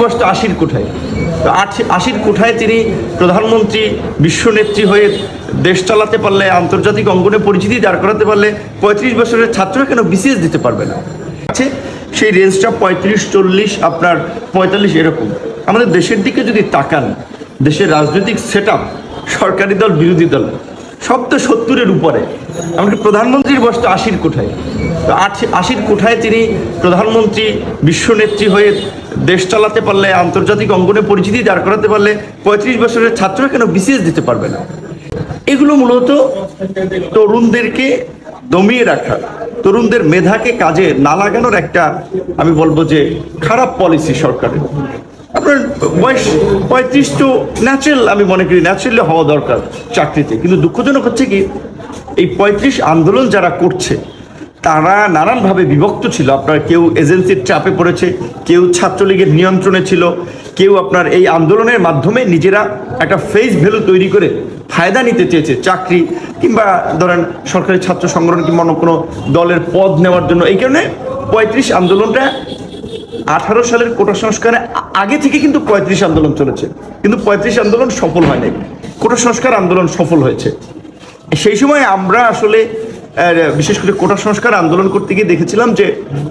বসতো আশির কোঠায়। তো আশির কোঠায় তিনি প্রধানমন্ত্রী, বিশ্বনেত্রী হয়ে দেশ চালাতে পারলে, আন্তর্জাতিক অঙ্গনে পরিচিতি দাঁড় করাতে পারলে পঁয়ত্রিশ বছরের ছাত্ররা কেন বিসিএস দিতে পারবে না? আছে সেই রেঞ্জটা পঁয়ত্রিশ, চল্লিশ, আপনার পঁয়তাল্লিশ এরকম। আমাদের দেশের দিকে যদি তাকান, দেশের রাজনৈতিক সেট সরকারি দল, বিরোধী দল সব তো সত্তরের উপরে। এমনকি প্রধানমন্ত্রীর বয়স তো আশির কোঠায়। তো আশি- আশির কোঠায় তিনি প্রধানমন্ত্রী, বিশ্বনেত্রী হয়ে দেশ চালাতে পারলে, আন্তর্জাতিক অঙ্গনে পরিচিতি দাঁড় করাতে পারলে, পঁয়ত্রিশ বছরের ছাত্ররা কেন বিসিএস দিতে পারবে না? এগুলো মূলত তরুণদেরকে দমিয়ে রাখা, তরুণদের মেধাকে কাজে না লাগানোর একটা, আমি বলব যে খারাপ পলিসি সরকারের। আপনার বয়স পঁয়ত্রিশ তো ন্যাচারাল আমি মনে করি ন্যাচারালি হওয়া দরকার চাকরিতে। কিন্তু দুঃখজনক হচ্ছে কি, এই পঁয়ত্রিশ আন্দোলন যারা করছে, তারা নানানভাবে বিভক্ত ছিল। আপনার কেউ এজেন্সির চাপে পড়েছে, কেউ ছাত্রলীগের নিয়ন্ত্রণে ছিল, কেউ আপনার এই আন্দোলনের মাধ্যমে নিজেরা একটা ফেস ভ্যালু তৈরি করে ফায়দা নিতে চেয়েছে, চাকরি কিংবা ধরেন সরকারি ছাত্র সংগঠন কিংবা অন্য কোনো দলের পদ নেওয়ার জন্য। এই কারণে পঁয়ত্রিশ আন্দোলনটা আঠারো সালের কোটা সংস্কারে আগে থেকে কিন্তু পঁয়ত্রিশ আন্দোলন চলেছে। কিন্তু পঁয়ত্রিশ আন্দোলন সফল হয় নাই কোটা সংস্কার আন্দোলন সফল হয়েছে। সেই সময় আমরা আসলে বিশেষ করে কোটা সংস্কার আন্দোলন করতে গিয়ে দেখেছিলাম যে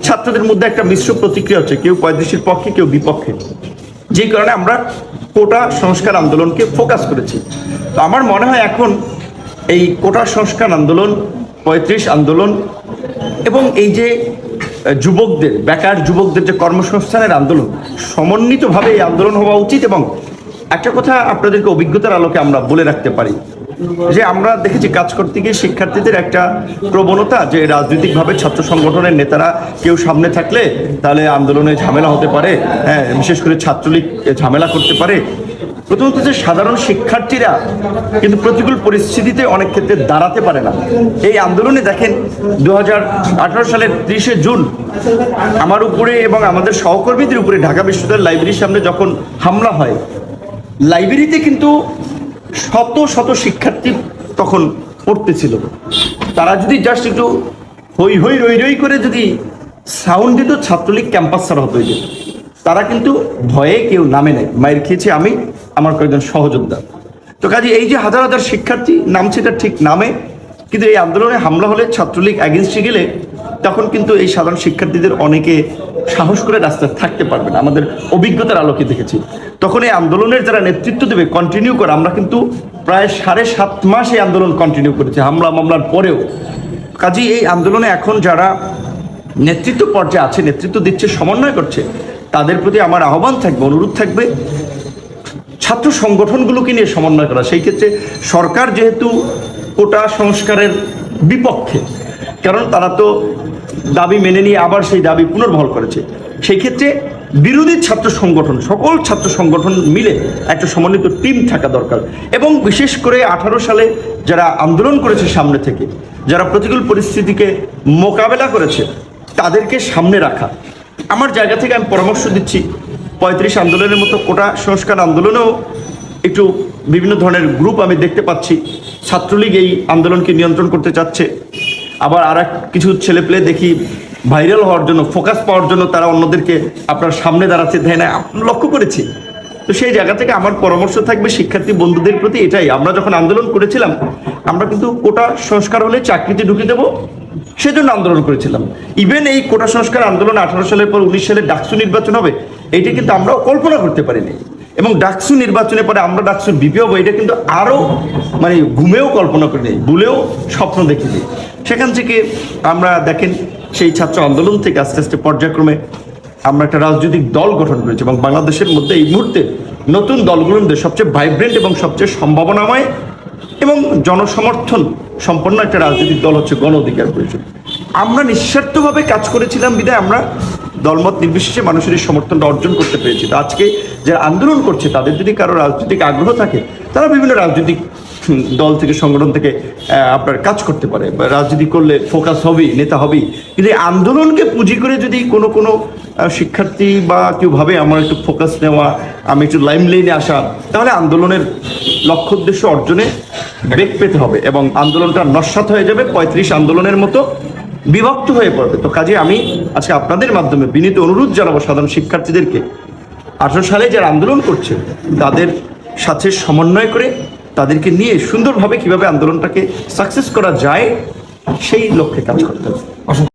ছাত্রদের মধ্যে একটা মিশ্র প্রতিক্রিয়া হচ্ছে। কেউ পঁয়ত্রিশের পক্ষে, কেউ বিপক্ষে। যে কারণে আমরা কোটা সংস্কার আন্দোলনকে ফোকাস করেছি। তো আমার মনে হয় এখন এই কোটা সংস্কার আন্দোলন, পঁয়ত্রিশ আন্দোলন এবং এই যে যুবকদের, বেকার যুবকদের যে কর্মসংস্থানের আন্দোলন, সমন্বিতভাবে এই আন্দোলন হওয়া উচিত এবং একটা কথা আপনাদেরকে অভিজ্ঞতার আলোকে আমরা বলে রাখতে পারি, যে আমরা দেখেছি কাজ করতে গিয়ে শিক্ষার্থীদের একটা প্রবণতা যে রাজনৈতিকভাবে ছাত্র সংগঠনের নেতারা কেউ সামনে থাকলে তাহলে আন্দোলনে ঝামেলা হতে পারে হ্যাঁ বিশেষ করে ছাত্রলীগ ঝামেলা করতে পারে। প্রথমত যে সাধারণ শিক্ষার্থীরা কিন্তু প্রতিকূল পরিস্থিতিতে অনেক ক্ষেত্রে দাঁড়াতে পারে না। এই আন্দোলনে দেখেন দু হাজার আঠেরো সালের ত্রিশে জুন আমার উপরে এবং আমাদের সহকর্মীদের উপরে ঢাকা বিশ্ববিদ্যালয় লাইব্রেরির সামনে যখন হামলা হয়, লাইব্রেরিতে কিন্তু শত শত শিক্ষার্থী তখন পড়তেছিল। তারা যদি জাস্ট একটু হই হই রই রই করে যদি সাউন্ড দিত, ছাত্রলীগ ক্যাম্পাস ছাড়া হতো তারা কিন্তু ভয়ে কেউ নামে নেয় মায়ের খেয়েছে আমি। আমার কয়েকজন সহযোদ্ধা। তো কাজে এই যে হাজার হাজার শিক্ষার্থী, নামছে এটা ঠিক নামে, কিন্তু এই আন্দোলনে হামলা হলে ছাত্রলীগ অ্যাগেনস্টে গেলে তখন কিন্তু এই সাধারণ শিক্ষার্থীদের অনেকে সাহস করে রাস্তায় থাকতে পারবে না। আমাদের অভিজ্ঞতার আলোকে দেখেছি। তখন এই আন্দোলনের যারা নেতৃত্ব দেবে কন্টিনিউ করে, আমরা কিন্তু প্রায় সাড়ে সাত মাস এই আন্দোলন কন্টিনিউ করেছি, হামলা মামলার পরেও। কাজেই এই আন্দোলনে এখন যারা নেতৃত্ব পর্যায়ে আছে, নেতৃত্ব দিচ্ছে, সমন্বয় করছে, তাদের প্রতি আমার আহ্বান থাকবে, অনুরোধ থাকবে ছাত্র সংগঠনগুলোকে নিয়ে সমন্বয় করা। সেই ক্ষেত্রে সরকার যেহেতু কোটা সংস্কারের বিপক্ষে, কারণ তারা তো দাবি মেনে নিয়ে আবার সেই দাবি পুনর্বহাল করেছে। সেই ক্ষেত্রে বিরোধী ছাত্র সংগঠন, সকল ছাত্র সংগঠন মিলে একটা সমন্বিত টিম থাকা দরকার। এবং বিশেষ করে আঠারো সালে যারা আন্দোলন করেছে সামনে থেকে, যারা প্রতিকূল পরিস্থিতিকে মোকাবেলা করেছে, তাদেরকে সামনে রাখা। আমার জায়গা থেকে আমি পরামর্শ দিচ্ছি পঁয়ত্রিশ আন্দোলনের মতো কোটা সংস্কার আন্দোলনেও একটু বিভিন্ন ধরনের গ্রুপ আমি দেখতে পাচ্ছি। ছাত্রলীগ এই আন্দোলনকে নিয়ন্ত্রণ করতে চাচ্ছে। আবার আর কিছু ছেলেপেলে দেখি ভাইরাল হওয়ার জন্য, ফোকাস পাওয়ার জন্য তারা অন্যদেরকে আপনার সামনে দাঁড়াচ্ছে ধ্যান লক্ষ্য করেছি। তো সেই জায়গা থেকে আমার পরামর্শ থাকবে শিক্ষার্থী বন্ধুদের প্রতি এটাই। আমরা যখন আন্দোলন করেছিলাম, আমরা কিন্তু কোটা সংস্কার হলে চাকরিতে ঢুকে দেবো, সেজন্য আন্দোলন করেছিলাম। ইভেন এই কোটা সংস্কার আন্দোলন আঠারো সালের পর উনিশ সালে ডাকসু নির্বাচন হবে এইটা কিন্তু আমরাও কল্পনা করতে পারিনি। এবং ডাকসু নির্বাচনের পরে আমরা ডাকসুর বিপি হব এটা কিন্তু আরও মানে ঘুমেও কল্পনা করিনি, ভুলেও স্বপ্ন দেখিনি। সেখান থেকে আমরা দেখেন সেই ছাত্র আন্দোলন থেকে আস্তে আস্তে পর্যায়ক্রমে আমরা একটা রাজনৈতিক দল গঠন করেছি এবং বাংলাদেশের মধ্যে এই মুহূর্তে নতুন দলগুলোর মধ্যে সবচেয়ে ভাইব্রেন্ট এবং সবচেয়ে সম্ভাবনাময় এবং জনসমর্থন সম্পন্ন একটা রাজনৈতিক দল হচ্ছে গণ অধিকার পরিষদ। আমরা নিঃস্বার্থভাবে কাজ করেছিলাম বিদায় আমরা দলমত নির্বিশেষে মানুষের এই সমর্থনটা অর্জন করতে পেরেছি। তো আজকে যারা আন্দোলন করছে, তাদের যদি কারও রাজনৈতিক আগ্রহ থাকে, তারা বিভিন্ন রাজনৈতিক দল থেকে, সংগঠন থেকে আপনার কাজ করতে পারে। রাজনীতি করলে ফোকাস হবেই, নেতা হবেই। কিন্তু আন্দোলনকে পুঁজি করে যদি কোনো কোনো শিক্ষার্থী বা কেউ ভাবে, আমার একটু ফোকাস নেওয়া, আমি একটু লাইম লাইনে আসা, তাহলে আন্দোলনের লক্ষ্য, উদ্দেশ্য অর্জনে বেগ পেতে হবে। এবং আন্দোলনটা নস্বাত হয়ে যাবে। পঁয়ত্রিশ আন্দোলনের মতো বিভক্ত হয়ে পড়বে। তো কাজে আমি আজকে আপনাদের মাধ্যমে বিনীত অনুরোধ জানাব সাধারণ শিক্ষার্থীদেরকে। আঠারো সালে যারা আন্দোলন করছে, তাদের সাথে সমন্বয় করে তাদেরকে নিয়ে সুন্দরভাবে কীভাবে আন্দোলনটাকে সাকসেস করা যায়, সেই লক্ষ্যে কাজ করতে হবে।